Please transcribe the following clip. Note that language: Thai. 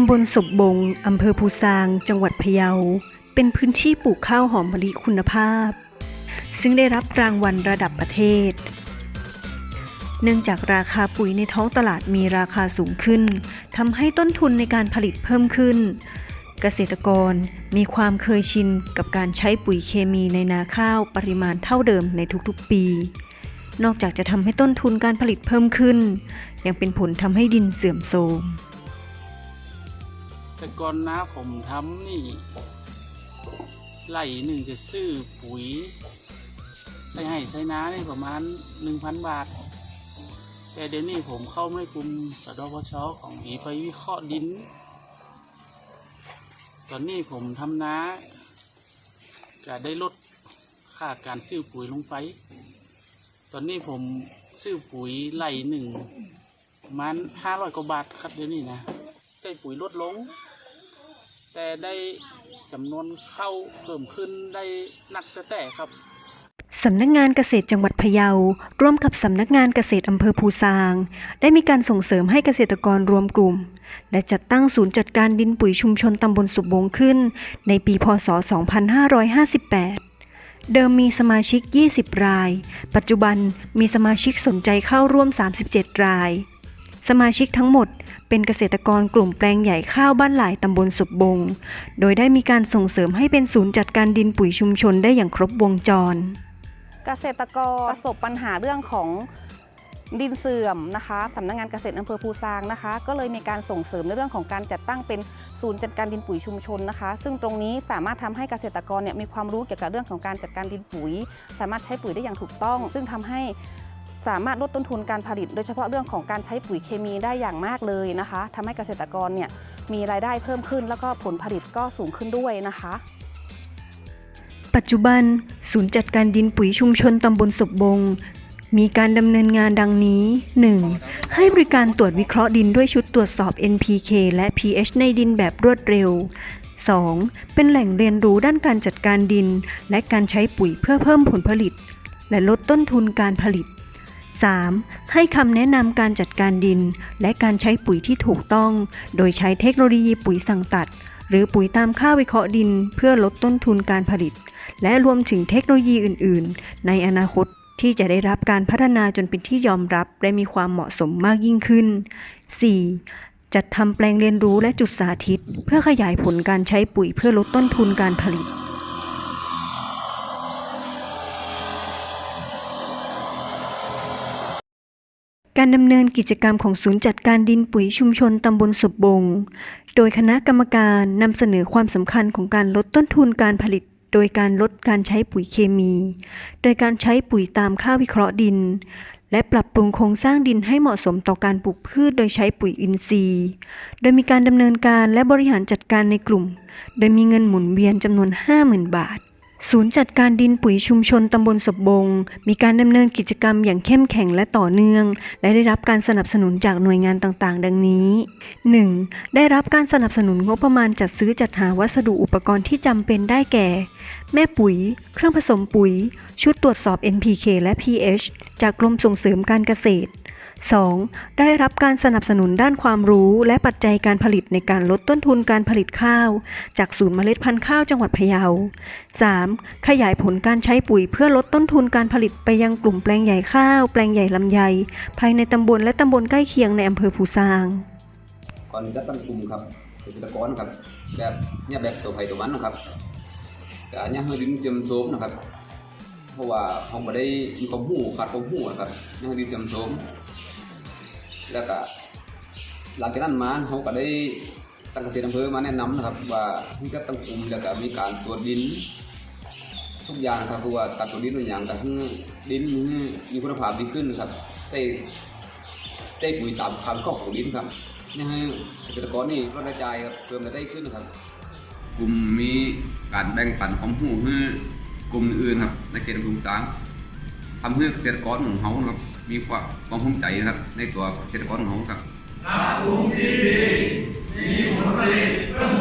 ำบลศพบง อำเภอภูซาง จังหวัดพะเยา เป็นพื้นที่ปลูกข้าวหอมมะลิคุณภาพ ซึ่งได้รับรางวัลระดับประเทศ เนื่องจากราคาปุ๋ยในท้องตลาดมีราคาสูงขึ้น ทำให้ต้นทุนในการผลิตเพิ่มขึ้น เกษตรกรมีความเคยชินกับการใช้ปุ๋ยเคมีในนาข้าวปริมาณเท่าเดิมในทุกๆ ปี นอกจากจะทำให้ต้นทุนการผลิตเพิ่มขึ้น ยังเป็นผลทำให้ดินเสื่อมโทรม แต่ก่อนนะผมทำนี่ไล่หนึ่งจะซื้อปุ๋ยไปให้ใช้น้านี่ประมาณหนึ่งพันบาท แต่เดี๋ยวนี้ผมเข้าไม่กลุ่มสดพชของอีไปวิเคราะห์ดิน ตอนนี้ผมทำนาจะได้ลดค่าการซื้อปุ๋ยลงไป ตอนนี้ผมซื้อปุ๋ยไล่หนึ่งมาณห้าร้อยกว่าบาทครับเดี๋ยวนี้นะใช้ปุ๋ยลดลง แต่ได้จำนวนเข้าเพิ่มขึ้นได้นักแต่แต่ครับสำนักงานเกษตรจังหวัดพะเยา ร่วมกับสำนักงานเกษตรอำเภอภูซาง ได้มีการส่งเสริมให้เกษตรกรรวมกลุ่ม และจัดตั้งศูนย์จัดการดินปุ๋ยชุมชนตำบลสุบวงขึ้น ในปีพศ 2558 เดิมมีสมาชิก 20 ราย ปัจจุบันมีสมาชิกสนใจเข้าร่วม 37 ราย สมาชิกทั้งหมดเป็นเกษตรกรกลุ่มแปลงใหญ่ข้าวบ้านหลายตำบลสุบบง โดยได้มีการส่งเสริมให้เป็นศูนย์จัดการดินปุ๋ยชุมชนได้อย่างครบวงจร เกษตรกรประสบปัญหาเรื่องของดินเสื่อมนะคะสำนักงานเกษตรอำเภอภูซางนะคะ ก็เลยมีการส่งเสริมในเรื่องของการจัดตั้งเป็นศูนย์จัดการดินปุ๋ยชุมชนนะคะ ซึ่งตรงนี้สามารถทำให้เกษตรกรเนี่ยมีความรู้เกี่ยวกับเรื่องของการจัดการดินปุ๋ย สามารถใช้ปุ๋ยได้อย่างถูกต้อง ซึ่งทำให้ สามารถลดต้นทุนการผลิต โดยเฉพาะเรื่องของการใช้ปุ๋ยเคมีได้อย่างมากเลยนะคะทำให้เกษตรกรเนี่ยมีรายได้เพิ่มขึ้น แล้วก็ผลผลิตก็สูงขึ้นด้วยนะคะ ปัจจุบัน ศูนย์จัดการดินปุ๋ยชุมชนตำบลศพบง มีการดำเนินงานดังนี้ 1. ให้บริการตรวจวิเคราะห์ดินด้วยชุดตรวจสอบ NPK และ pH ในดินแบบรวดเร็ว 2. เป็นแหล่งเรียนรู้ด้านการจัดการดิน และการใช้ปุ๋ยเพื่อเพิ่มผลผลิต และลดต้นทุนการผลิต 3. ให้คำแนะนำการจัดการดิน และการใช้ปุ๋ยที่ถูกต้อง โดยใช้เทคโนโลยีปุ๋ยสั่งตัด หรือปุ๋ยตามค่าวิเคราะห์ดิน เพื่อลดต้นทุนการผลิต และรวมถึงเทคโนโลยีอื่น ๆ ในอนาคตที่จะได้รับการพัฒนาจนเป็นที่ยอมรับ และมีความเหมาะสมมากยิ่งขึ้น 4. จัดทำแปลงเรียนรู้และจุดสาธิต เพื่อขยายผลการใช้ปุ๋ยเพื่อลดต้นทุนการผลิต การดำเนินกิจกรรมของศูนย์จัดการดินปุ๋ยชุมชนตำบลศพบง โดยคณะกรรมการนำเสนอความสำคัญของการลดต้นทุนการผลิต โดยการลดการใช้ปุ๋ยเคมี โดยการใช้ปุ๋ยตามค่าวิเคราะห์ดิน และปรับปรุงโครงสร้างดินให้เหมาะสมต่อการปลูกพืชโดยใช้ปุ๋ยอินทรีย์ โดยมีการดำเนินการและบริหารจัดการในกลุ่ม โดยมีเงินหมุนเวียนจำนวน 50,000 บาท ศูนย์จัดการดินปุ๋ยชุมชนตำบลศพบง มีการดำเนินกิจกรรมอย่างเข้มแข็งและต่อเนื่อง และได้รับการสนับสนุนจากหน่วยงานต่างๆ ดังนี้ 1. ได้รับการสนับสนุนงบประมาณจัดซื้อจัดหาวัสดุอุปกรณ์ที่จำเป็นได้แก่ แม่ปุ๋ย เครื่องผสมปุ๋ย ชุดตรวจสอบ NPK และ pH จากกรมส่งเสริมการเกษตร 2. ได้รับการสนับสนุนด้านความรู้และปัจจัยการผลิตในการลดต้นทุนการผลิตข้าว จากศูนย์เมล็ดพันธุ์ข้าวจังหวัดพะเยา 3. ขยายผลการใช้ปุ๋ยเพื่อลดต้นทุนการผลิตไปยังกลุ่มแปลงใหญ่ข้าว แปลงใหญ่ลำไย ภายในตำบลและตำบลใกล้เคียงในอำเภอภูซางก่อนจะตั้งซุมครับเกษตรกรครับแบบเนี่ยแบบตัวไผ่ตัวมันนะครับแต่เนี้ยให้ดินเสียมโสมนะครับ เพราะว่าเขาไม่ได้มีความหูขาดความหูนะครับเนี่ยให้ดินเสียมโสม แล้วก็หลังจากนั้นมาเขาก็ได้ตั้งเกษตรอำเภอมาแนะนำนะครับ ว่าให้ก็ตั้งกลุ่มแล้วก็มีการตรวจดิน ทุกอย่างครับคือว่าตัดตัวดินตัวอย่างแต่ให้ดินมีคุณภาพดีขึ้นครับได้ได้ปุ๋ยตามความชอบของดินครับนี่ให้เกษตรกรนี่ก็กระจายครับเพิ่มรายได้ขึ้นครับ กลุ่มมีการแบ่งปันความรู้ให้กลุ่มอื่นครับในเขตอำเภอสางทำให้เกษตรกรของเขาครับ มีความความภูมิใจนะครับ ในตัวเกษตรกรของเราครับมีผลผลิตเพิ่ม